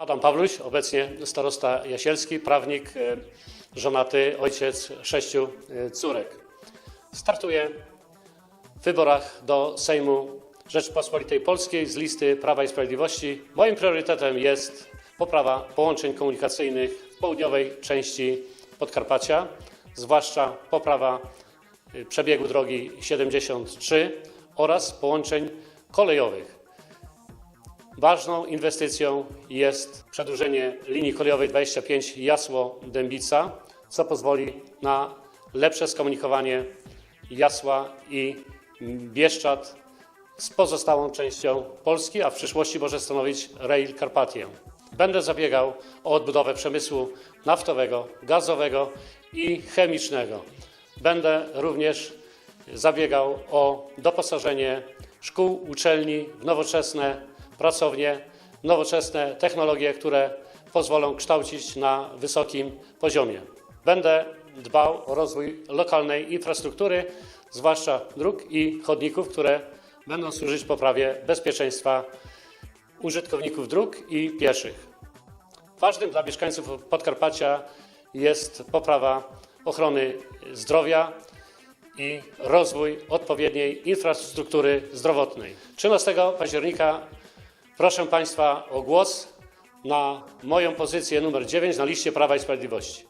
Adam Pawluś, obecnie starosta jasielski, prawnik, e, żonaty, ojciec sześciu e, córek. Startuję w wyborach do Sejmu Rzeczpospolitej Polskiej z listy Prawa i Sprawiedliwości. Moim priorytetem jest poprawa połączeń komunikacyjnych w południowej części Podkarpacia, zwłaszcza poprawa y, przebiegu drogi 73 oraz połączeń kolejowych. Ważną inwestycją jest przedłużenie linii kolejowej 25 Jasło-Dębica, co pozwoli na lepsze skomunikowanie Jasła i Bieszczad z pozostałą częścią Polski, a w przyszłości może stanowić Rail Carpathię. Będę zabiegał o odbudowę przemysłu naftowego, gazowego i chemicznego. Będę również zabiegał o doposażenie szkół, uczelni w nowoczesne pracownie, nowoczesne technologie, które pozwolą kształcić na wysokim poziomie. Będę dbał o rozwój lokalnej infrastruktury, zwłaszcza dróg i chodników, które będą służyć poprawie bezpieczeństwa użytkowników dróg i pieszych. Ważnym dla mieszkańców Podkarpacia jest poprawa ochrony zdrowia i rozwój odpowiedniej infrastruktury zdrowotnej. 13 października proszę Państwa o głos na moją pozycję numer 9 na liście Prawa i Sprawiedliwości.